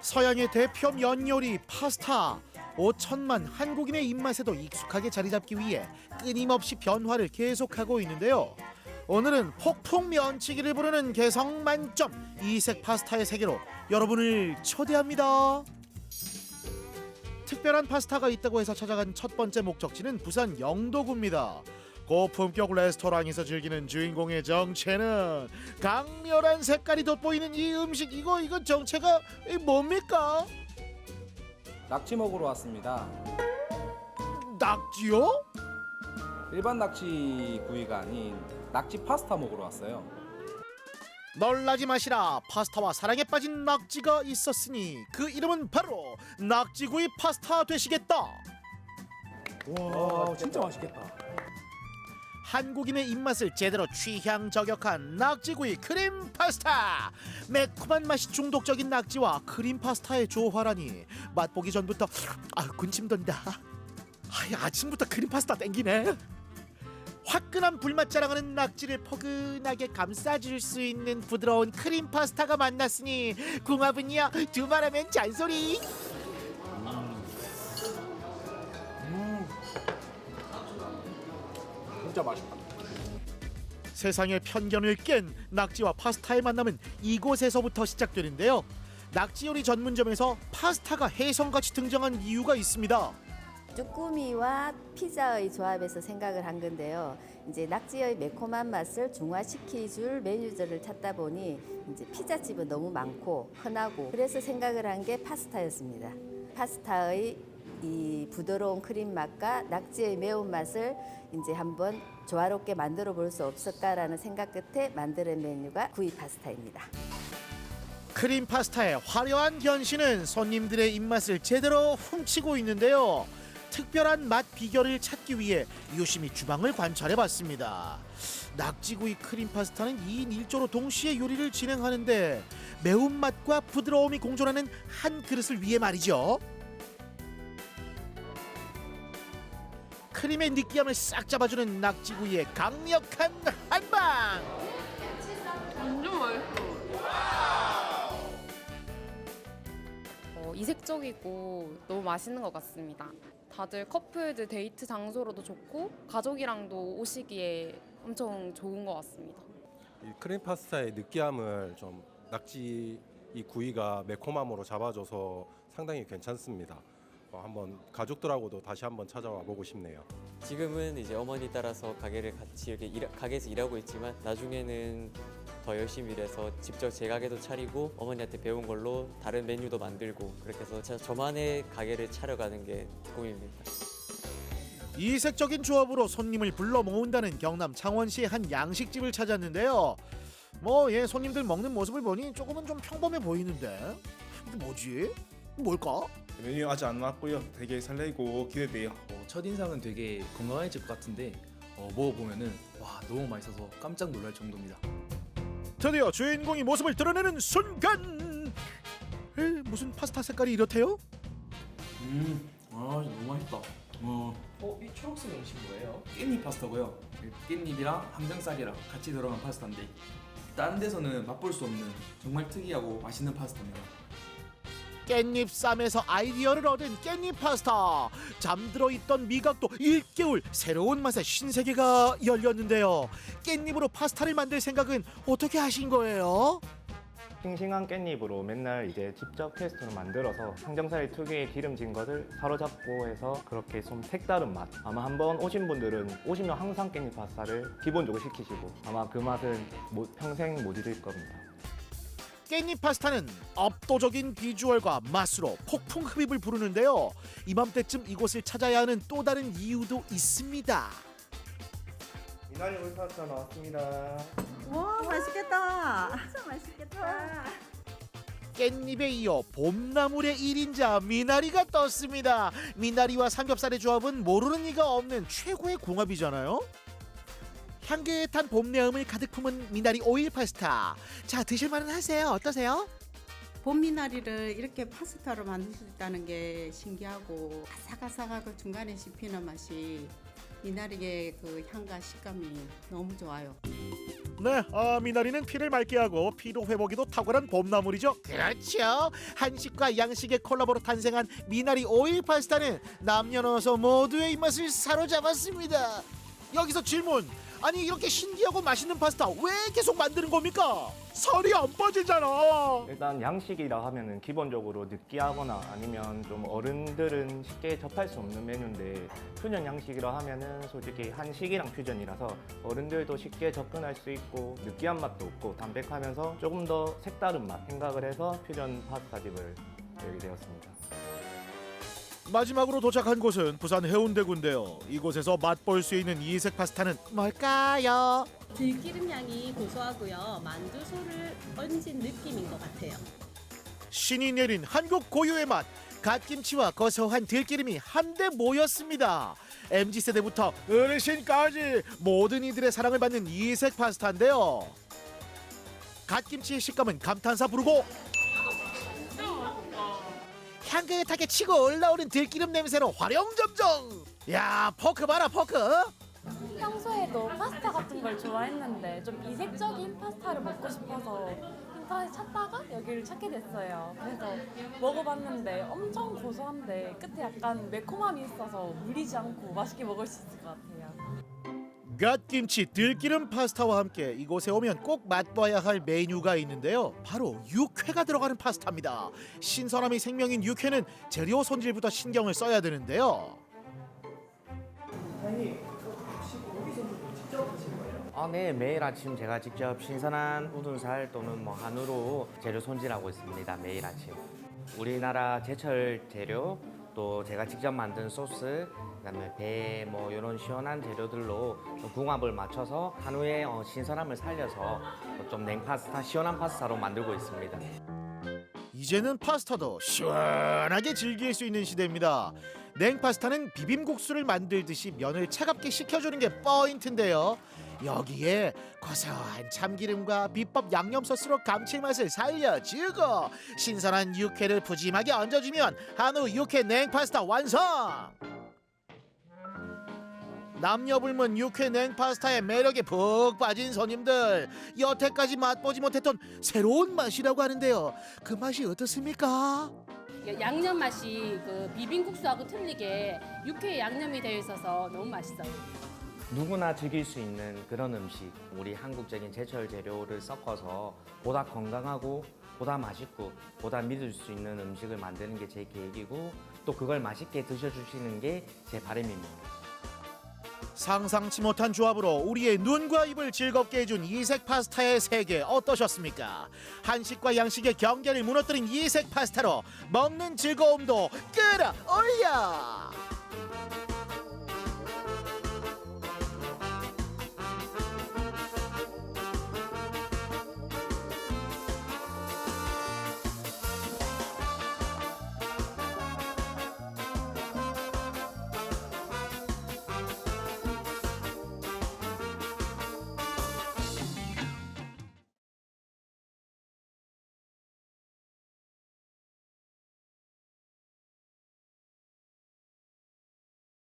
서양의 대표 면 요리 파스타. 5천만 한국인의 입맛에도 익숙하게 자리 잡기 위해 끊임없이 변화를 계속하고 있는데요. 오늘은 폭풍 면치기를 부르는 개성 만점 이색 파스타의 세계로 여러분을 초대합니다. 특별한 파스타가 있다고 해서 찾아간 첫 번째 목적지는 부산 영도구입니다. 고품격 레스토랑에서 즐기는 주인공의 정체는 강렬한 색깔이 돋보이는 이 음식 이거 이거 정체가 이 뭡니까? 낙지 먹으러 왔습니다. 낙지요? 일반 낙지 구이가 아닌 낙지 파스타 먹으러 왔어요. 놀라지 마시라 파스타와 사랑에 빠진 낙지가 있었으니 그 이름은 바로 낙지구이 파스타 되시겠다. 와, 진짜 맛있겠다. 한국인의 입맛을 제대로 취향 저격한 낙지구이 크림 파스타. 매콤한 맛이 중독적인 낙지와 크림 파스타의 조화라니 맛보기 전부터 아 군침 돈다. 아, 아침부터 크림 파스타 땡기네. 화끈한 불맛 자랑하는 낙지를 포근하게 감싸줄 수 있는 부드러운 크림 파스타가 만났으니 궁합은요 두말하면 잔소리 진짜 맛있다. 세상의 편견을 깬 낙지와 파스타의 만남은 이곳에서부터 시작되는데요. 낙지 요리 전문점에서 파스타가 혜성같이 등장한 이유가 있습니다. 쭈꾸미와 피자의 조합에서 생각을 한 건데요. 이제 낙지의 매콤한 맛을 중화시켜줄 메뉴들을 찾다 보니 이제 피자집은 너무 많고 흔하고 그래서 생각을 한 게 파스타였습니다. 파스타의 이 부드러운 크림 맛과 낙지의 매운 맛을 이제 한번 조화롭게 만들어 볼 수 없을까라는 생각 끝에 만드는 메뉴가 구이 파스타입니다. 크림 파스타의 화려한 변신은 손님들의 입맛을 제대로 훔치고 있는데요. 특별한 맛 비결을 찾기 위해 유심히 주방을 관찰해봤습니다. 낙지구이 크림 파스타는 2인 1조로 동시에 요리를 진행하는데 매운맛과 부드러움이 공존하는 한 그릇을 위해 말이죠. 크림의 느끼함을 싹 잡아주는 낙지구이의 강력한 한방. 완전 맛있어. 어, 이색적이고 너무 맛있는 것 같습니다. 다들 커플들 데이트 장소로도 좋고 가족이랑도 오시기에 엄청 좋은 것 같습니다. 이 크림 파스타의 느끼함을 좀 낙지 이 구이가 매콤함으로 잡아줘서 상당히 괜찮습니다. 어, 한번 가족들하고도 다시 한번 찾아와 보고 싶네요. 지금은 이제 어머니 따라서 가게를 같이 이렇게 일, 가게에서 일하고 있지만 나중에는 더 열심히 일해서 직접 제 가게도 차리고 어머니한테 배운 걸로 다른 메뉴도 만들고 그렇게 해서 저, 저만의 가게를 차려가는 게 꿈입니다. 이색적인 조합으로 손님을 불러 모은다는 경남 창원시의 한 양식집을 찾았는데요. 뭐 예 손님들 먹는 모습을 보니 조금은 좀 평범해 보이는데 이게 뭐지? 뭘까? 메뉴 아직 안 나왔고요. 되게 설레고 기대돼요. 어, 첫인상은 되게 건강해질 것 같은데 어, 먹어보면은 와 너무 맛있어서 깜짝 놀랄 정도입니다. 드디어 주인공이 모습을 드러내는 순간. 에, 무슨 파스타 색깔이 이렇대요? 음, 아 너무 맛있다. 어, 어, 이 초록색 음식 뭐예요? 깻잎 파스타고요. 그 깻잎이랑 항정살이랑 같이 들어간 파스타인데 다른 데서는 맛볼 수 없는 정말 특이하고 맛있는 파스타입니다. 깻잎 쌈에서 아이디어를 얻은 깻잎 파스타. 잠들어 있던 미각도 일개울 새로운 맛의 신세계가 열렸는데요. 깻잎으로 파스타를 만들 생각은 어떻게 하신 거예요? 싱싱한 깻잎으로 맨날 이제 직접 테스트로 만들어서 항정살 특유의 기름진 것을 사로잡고 해서 그렇게 좀 색다른 맛 아마 한번 오신 분들은 오시면 항상 깻잎 파스타를 기본적으로 시키시고 아마 그 맛은 모- 평생 못 잊을 겁니다 깻잎 파스타는 압도적인 비주얼과 맛으로 폭풍 흡입을 부르는데요. 이맘때쯤 이곳을 찾아야 하는 또 다른 이유도 있습니다. 미나리 올 파스타 나왔습니다 와 맛있겠다. 진짜 맛있겠다. 깻잎에 이어 봄나물의 1인자 미나리가 떴습니다. 미나리와 삼겹살의 조합은 모르는 이가 없는 최고의 궁합이잖아요. 향긋한 봄 내음을 가득 품은 미나리 오일 파스타. 자 드실만은 하세요. 어떠세요? 봄 미나리를 이렇게 파스타로 만들 수 있다는 게 신기하고 아삭아삭하고 중간에 씹히는 맛이 미나리의 그 향과 식감이 너무 좋아요. 네, 아, 미나리는 피를 맑게 하고 피로 회복에도 탁월한 봄나물이죠. 그렇죠. 한식과 양식의 콜라보로 탄생한 미나리 오일 파스타는 남녀노소 모두의 입맛을 사로잡았습니다. 여기서 질문. 아니 이렇게 신기하고 맛있는 파스타 왜 계속 만드는 겁니까? 살이 안 빠지잖아. 일단 양식이라 하면은 기본적으로 느끼하거나 아니면 좀 어른들은 쉽게 접할 수 없는 메뉴인데 퓨전 양식이라 하면은 솔직히 한식이랑 퓨전이라서 어른들도 쉽게 접근할 수 있고 느끼한 맛도 없고 담백하면서 조금 더 색다른 맛 생각을 해서 퓨전 파스타 집을 열게 되었습니다. 마지막으로 도착한 곳은 부산 해운대구인데요. 이곳에서 맛볼 수 있는 이색 파스타는 뭘까요? 들기름 향이 고소하고요. 만두 소를 얹은 느낌인 것 같아요. 신이 내린 한국 고유의 맛 갓김치와 고소한 들기름이 한데 모였습니다. MZ 세대부터 어르신까지 모든 이들의 사랑을 받는 이색 파스타인데요. 갓김치의 식감은 감탄사 부르고 향긋하게 치고 올라오는 들기름 냄새로 화룡점정. 야 포크 봐라 포크. 평소에도 파스타 같은 걸 좋아했는데 좀 이색적인 파스타를 먹고 싶어서 인터넷 찾다가 여기를 찾게 됐어요. 그래서 먹어봤는데 엄청 고소한데 끝에 약간 매콤함이 있어서 물리지 않고 맛있게 먹을 수 있을 것 같아요. 갓김치 들기름 파스타와 함께 이곳에 오면 꼭 맛봐야 할 메뉴가 있는데요. 바로 육회가 들어가는 파스타입니다. 신선함이 생명인 육회는 재료 손질부터 신경을 써야 되는데요. 아, 네, 매일 아침 제가 직접 신선한 우둔살 또는 뭐 한우로 재료 손질하고 있습니다. 매일 아침. 우리나라 제철 재료 또 제가 직접 만든 소스 그다음에 배 뭐 이런 시원한 재료들로 좀 궁합을 맞춰서 한우의 어, 신선함을 살려서 좀 냉파스타 시원한 파스타로 만들고 있습니다. 이제는 파스타도 시원하게 즐길 수 있는 시대입니다. 냉파스타는 비빔국수를 만들듯이 면을 차갑게 식혀주는 게 포인트인데요. 여기에 고소한 참기름과 비법 양념 소스로 감칠맛을 살려주고 신선한 육회를 푸짐하게 얹어주면 한우 육회 냉파스타 완성! 남녀 불문 육회 냉파스타의 매력에 푹 빠진 손님들 여태까지 맛보지 못했던 새로운 맛이라고 하는데요 그 맛이 어떻습니까? 양념 맛이 그 비빔국수하고 틀리게 육회 양념이 되어 있어서 너무 맛있어요. 누구나 즐길 수 있는 그런 음식 우리 한국적인 제철 재료를 섞어서 보다 건강하고 보다 맛있고 보다 믿을 수 있는 음식을 만드는 게 제 계획이고 또 그걸 맛있게 드셔주시는 게 제 바람입니다. 상상치 못한 조합으로 우리의 눈과 입을 즐겁게 해준 이색 파스타의 세계 어떠셨습니까? 한식과 양식의 경계를 무너뜨린 이색 파스타로 먹는 즐거움도 끌어올려!